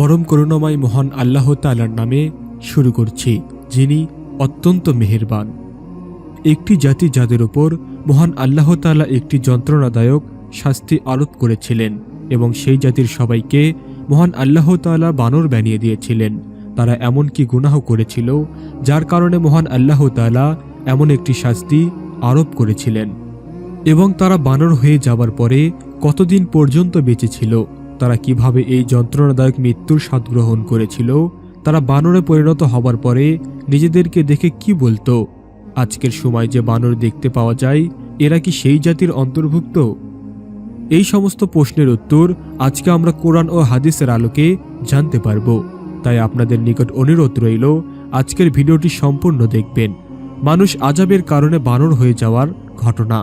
পরম করুণাময় মহান আল্লাহ তালার নামে শুরু করছি, যিনি অত্যন্ত মেহেরবান। একটি জাতি যাদের ওপর মহান আল্লাহ তাআলা একটি যন্ত্রণাদায়ক শাস্তি আরোপ করেছিলেন এবং সেই জাতির সবাইকে মহান আল্লাহ তাআলা বানর বানিয়ে দিয়েছিলেন, তারা এমন কি গুনাহ করেছিল, যার কারণে মহান আল্লাহ তাআলা এমন একটি শাস্তি আরোপ করেছিলেন। এবং তারা বানর হয়ে যাবার পরে কতদিন পর্যন্ত বেঁচে ছিল তারা কীভাবে এই যন্ত্রণাদায়ক মৃত্যুর স্বাদ গ্রহণ করেছিল, তারা বানরে পরিণত হবার পরে নিজেদেরকে দেখে কি বলতো? আজকের সময় যে বানর দেখতে পাওয়া যায়, এরা কি সেই জাতির অন্তর্ভুক্ত? এই সমস্ত প্রশ্নের উত্তর আজকে আমরা কোরআন ও হাদিসের আলোকে জানতে পারব। তাই আপনাদের নিকট অনুরোধ রইল, আজকের ভিডিওটি সম্পূর্ণ দেখবেন। মানুষ আজাবের কারণে বানর হয়ে যাওয়ার ঘটনা।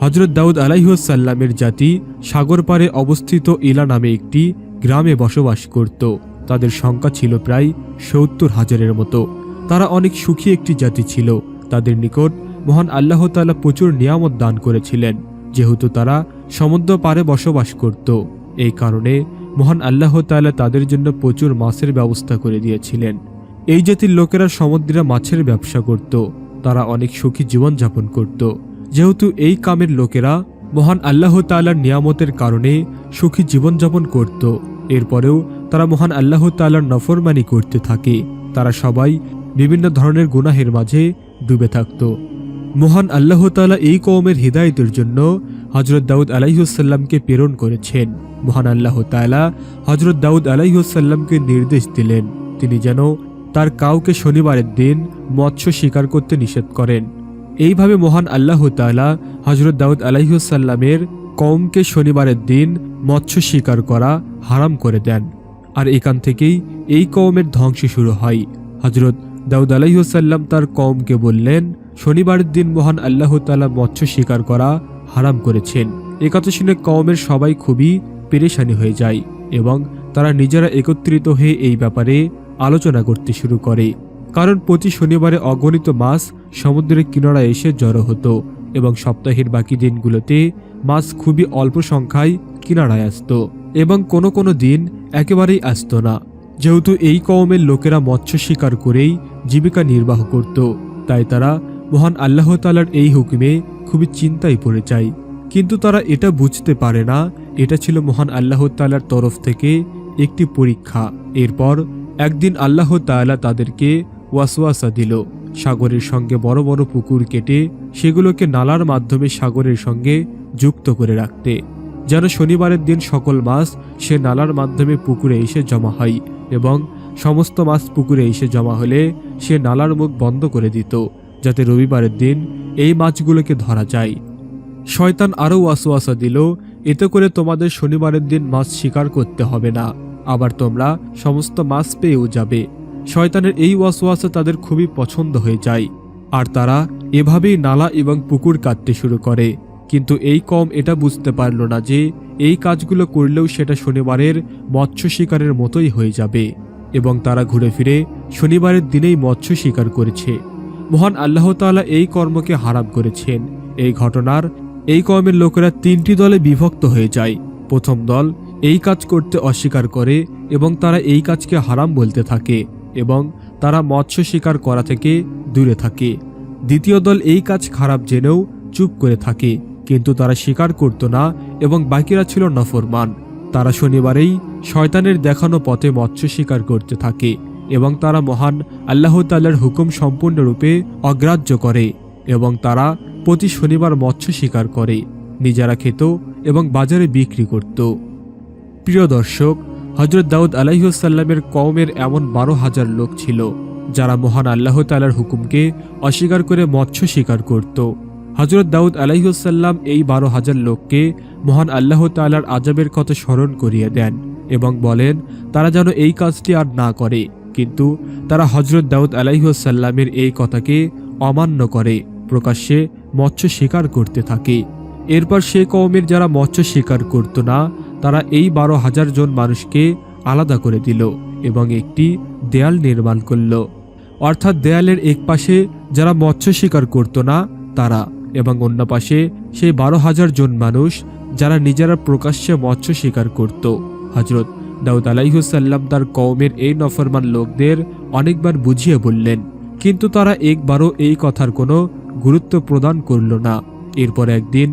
হজরত দাউদ আলাইহুসাল্লামের জাতি সাগর পারে অবস্থিত ইলা নামে একটি গ্রামে বসবাস করত। তাদের সংখ্যা ছিল প্রায় সত্তর হাজারের মতো। তারা অনেক সুখী একটি জাতি ছিল। তাদের নিকট মহান আল্লাহ তাআলা প্রচুর নিয়ামত দান করেছিলেন। যেহেতু তারা সমুদ্র পারে বসবাস করত। এই কারণে মহান আল্লাহ তাআলা তাদের জন্য প্রচুর মাছের ব্যবস্থা করে দিয়েছিলেন। এই জাতির লোকেরা সমুদ্রে মাছের ব্যবসা করত। তারা অনেক সুখী জীবনযাপন করত। যেহেতু এই কামের লোকেরা মহান আল্লাহ তাআলার নিয়ামতের কারণে সুখী জীবনযাপন করত, এরপরেও তারা মহান আল্লাহ তাআলার নফরমানি করতে থাকে। তারা সবাই বিভিন্ন ধরনের গুনাহের মাঝে ডুবে থাকত। মহান আল্লাহ তাআলা এই কওমের হৃদায়তের জন্য হজরত দাউদ আলাইহুসাল্লামকে প্রেরণ করেছেন। মহান আল্লাহ তাআলা হজরত দাউদ আলাইহুসাল্লামকে নির্দেশ দিলেন। তিনি যেন তার কাউকে শনিবারের দিন মৎস্য শিকার করতে নিষেধ করেন। এইভাবে মহান আল্লাহ তাআলা হজরত দাউদ আলাইহুসাল্লামের কওমকে শনিবারের দিন মৎস্য শিকার করা হারাম করে দেন। আর এখান থেকেই এই কওমের ধ্বংস শুরু হয়। হজরত দাউদ আলাইহুসাল্লাম তার কওমকে বললেন, শনিবারের দিন মহান আল্লাহ তালা মৎস্য শিকার করা হারাম করেছেন। এ কথা শুনে কওমের সবাই খুবই পেরেশানি হয়ে যায় এবং তারা নিজেরা একত্রিত হয়ে এই ব্যাপারে আলোচনা করতে শুরু করে। কারণ প্রতি শনিবারে অগণিত মাছ সমুদ্রের কিনারায় এসে জড়ো হতো এবং সপ্তাহের বাকি দিনগুলোতে মাছ খুবই অল্প সংখ্যায় কিনারায় আসতো এবং কোনো কোনো দিন একেবারেই আসতো না। যেহেতু এই কওমের লোকেরা মৎস্য শিকার করেই জীবিকা নির্বাহ করত, তাই তারা মহান আল্লাহ তালার এই হুকুমে খুবই চিন্তায় পড়ে যায়। কিন্তু তারা এটা বুঝতে পারে না, এটা ছিল মহান আল্লাহ তালার তরফ থেকে একটি পরীক্ষা। এরপর একদিন আল্লাহ তাআলা তাদেরকে ওয়াসওয়াসা দিল। সাগরের সঙ্গে বড় বড় পুকুর কেটে সেগুলোকে নালার মাধ্যমে সাগরের সঙ্গে যুক্ত করে রাখতে। যেন শনিবারের দিন সকল মাছ সে নালার মাধ্যমে পুকুরে এসে জমা হয় এবং সমস্ত মাছ পুকুরে এসে জমা হলে সে নালার মুখ বন্ধ করে দিত, যাতে রবিবারের দিন এই মাছগুলোকে ধরা যায়। শয়তান আরও ওয়াসওয়াসা দিল, এতে করে তোমাদের শনিবারের দিন মাছ শিকার করতে হবে না। আবার তোমরা সমস্ত মাছ পেয়েও যাবে। শয়তানের এই ওয়াসওয়াসা তাদের খুবই পছন্দ হয়ে যায়। আর তারা এভাবেই নালা এবং পুকুর কাটতে শুরু করে। কিন্তু এই কম এটা বুঝতে পারল না যে, এই কাজগুলো করলেও সেটা শনিবারের মৎস্য শিকারের মতোই হয়ে যাবে। এবং তারা ঘুরে ফিরে শনিবারের দিনেই মৎস্য শিকার করেছে। মহান আল্লাহ তাআলা এই কর্মকে হারাম করেছেন। এই ঘটনার এই কর্মের লোকেরা তিনটি দলে বিভক্ত হয়ে যায়। প্রথম দল এই কাজ করতে অস্বীকার করে এবং তারা এই কাজকে হারাম বলতে থাকে। এবং তারা মৎস্য শিকার করা থেকে দূরে থাকে। দ্বিতীয় দল এই কাজ খারাপ জেনেও চুপ করে থাকে, কিন্তু তারা স্বীকার করত না এবং বাকিরা ছিল নফরমান। তারা শনিবারেই শয়তানের দেখানো পথে মৎস্য শিকার করতে থাকে এবং তারা মহান আল্লাহ তাল্লার হুকুম সম্পূর্ণরূপে অগ্রাহ্য করে এবং তারা প্রতি শনিবার মৎস্য শিকার করে, নিজেরা খেত এবং বাজারে বিক্রি করত। প্রিয় দর্শক হজরত দাউদ আলাইসাল্লামের কওমের এমন বারো হাজার লোক ছিল, যারা মহান আল্লাহ তালার হুকুমকে অস্বীকার করে মৎস্য শিকার করত। হজরত দাউদ আলাইসাল্লাম এই বারো হাজার লোককে মহান আল্লাহ তালার আজাবের কথা স্মরণ করিয়ে দেন এবং বলেন, তারা যেন এই কাজটি আর না করে, কিন্তু তারা হজরত দাউদ আলাইসাল্লামের এই কথাকে অমান্য করে, প্রকাশ্যে মৎস্য শিকার করতে থাকে। এরপর সে কওমের যারা মৎস্য শিকার করত না তারা এই বারো হাজার জন মানুষকে আলাদা করে দিল এবং একটি দেয়াল নির্মাণ করল। অর্থাৎ দেয়ালের এক পাশে যারা মৎস্য শিকার করত না, তারা এবং অন্য পাশে সেই বারো হাজার জন মানুষ যারা নিজেরা প্রকাশ্যে মৎস্য শিকার করত। হজরত দাউদ আলাইহুসাল্লাম তার কওমের এই নফরমান লোকদের অনেকবার বুঝিয়ে বললেন, কিন্তু তারা একবারও এই কথার কোনো গুরুত্ব প্রদান করল না। এরপর একদিন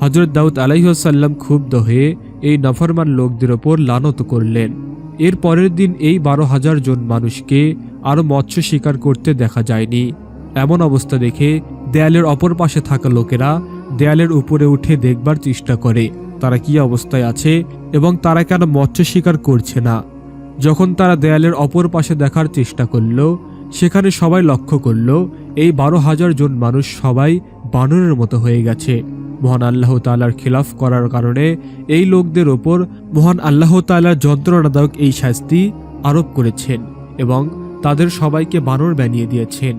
হজরত দাউদ আলাইহসাল্লাম ক্ষুব্ধ হয়ে এই নফরমান লোকদের ওপর লানত করলেন। এর পরের দিন এই বারো হাজার জন মানুষকে আরও মৎস্য শিকার করতে দেখা যায়নি। এমন অবস্থা দেখে দেয়ালের অপর পাশে থাকা লোকেরা দেয়ালের উপরে উঠে দেখবার চেষ্টা করে, তারা কি অবস্থায় আছে এবং তারা কেন মৎস্য শিকার করছে না? যখন তারা দেয়ালের অপর পাশে দেখার চেষ্টা করল, সেখানে সবাই লক্ষ্য করল, এই বারো হাজার জন মানুষ সবাই বানরের মতো হয়ে গেছে। মহান আল্লাহ তালার খিলাফ করার কারণে এই লোকদের ওপর মহান আল্লাহ তালার যন্ত্রণাদায়ক এই শাস্তি আরোপ করেছেন এবং তাদের সবাইকে বানর বানিয়ে দিয়েছেন।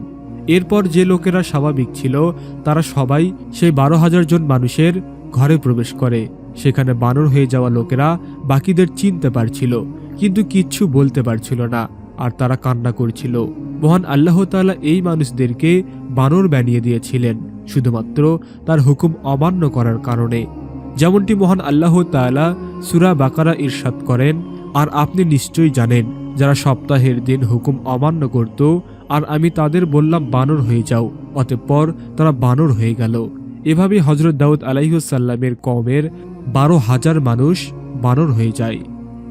এরপর যে লোকেরা স্বাভাবিক ছিল, তারা সবাই সেই বারো হাজার জন মানুষের ঘরে প্রবেশ করে। সেখানে বানর হয়ে যাওয়া লোকেরা বাকিদের চিনতে পারছিল, কিন্তু কিচ্ছু বলতে পারছিল না, আর তারা কান্না করছিল। মহান আল্লাহ তাআলা এই মানুষদেরকে বানর বানিয়ে দিয়েছিলেন। শুধুমাত্র তার হুকুম অমান্য করার কারণে। যেমনটি মহান আল্লাহ তাআলা সুরা বাকারা ইরশাদ করেন, আর আপনি নিশ্চয়ই জানেন, যারা সপ্তাহের দিন হুকুম অমান্য করত, আর আমি তাদের বললাম, বানর হয়ে যাও। অতঃপর তারা বানর হয়ে গেল। এভাবে হজরত দাউদ আলাইহুসাল্লামের কমের বারো হাজার মানুষ বানর হয়ে যায়।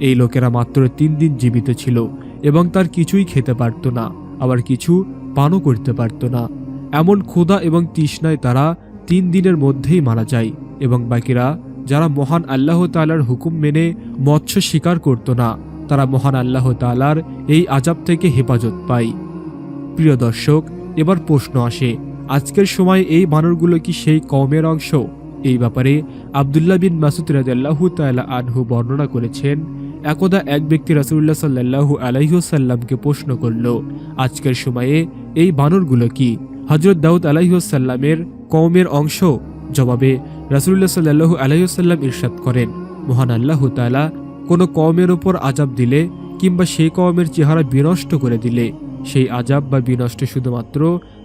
এই লোকেরা মাত্র তিন দিন জীবিত ছিল এবং তার কিছুই খেতে পারত না, আবার কিছু পানও করতে পারত না। এমন ক্ষুধা এবং তৃষ্ণায় তারা তিন দিনের মধ্যেই মারা যায় এবং বাকিরা, যারা মহান আল্লাহ তালার হুকুম মেনে মৎস্য শিকার করত না, তারা মহান আল্লাহ তালার এই আজাব থেকে হেফাজত পায়। প্রিয় দর্শক, এবার প্রশ্ন আসে, আজকের সময় এই বানরগুলো কি সেই কমের অংশ? এই ব্যাপারে আবদুল্লাহ বিন মাসুদ রাজাল্লাহু তাআলা আনহু বর্ণনা করেছেন, একদা এক ব্যক্তি রাসূলুল্লাহ সাল্লাল্লাহু আলাইহুসাল্লামকে প্রশ্ন করল, আজকের সময়ে এই বানরগুলো কি? হজরত দাউদ আলাইহুসাল্লামের কওমের অংশ। জবাবে রাসূলুল্লাহ সাল্লাল্লাহু আলাইহুসাল্লাম ইরশাদ করেন, মহান আল্লাহ তাআলা কোনো কওমের ওপর আজাব দিলে কিংবা সেই কওমের চেহারা বিনষ্ট করে দিলে, সেই আজাব বা বিনষ্ট শুধুমাত্র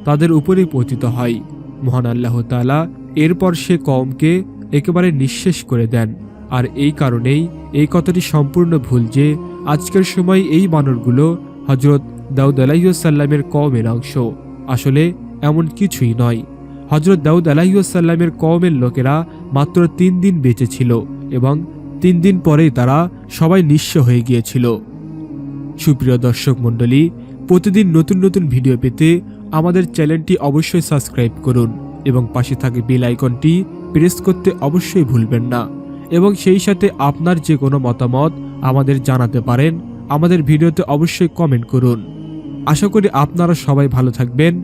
তাদের উপরেই পতিত হয়। মহান আল্লাহ তাআলা এরপর সে কওমকে একেবারে নিঃশেষ করে দেন। আর এই কারণেই এই কথাটি সম্পূর্ণ ভুল যে আজকের সময় এই বানরগুলো হজরত দাউদ আলাইসাল্লামের কওমের অংশ। আসলে এমন কিছুই নয়। হজরত দাউদ আলাইসাল্লামের কওমের লোকেরা মাত্র তিন দিন বেঁচে ছিল এবং তিন দিন পরেই তারা সবাই নিঃস্ব হয়ে গিয়েছিল। সুপ্রিয় দর্শক মণ্ডলী, প্রতিদিন নতুন নতুন ভিডিও পেতে আমাদের চ্যানেলটি অবশ্যই সাবস্ক্রাইব করুন এবং পাশে থাকা বেল আইকনটি প্রেস করতে অবশ্যই ভুলবেন না এবং সেই সাথে আপনার যে কোনো মতামত আমাদের জানাতে পারেন, আমাদের ভিডিওতে অবশ্যই কমেন্ট করুন। আশা করি আপনারা সবাই ভালো থাকবেন।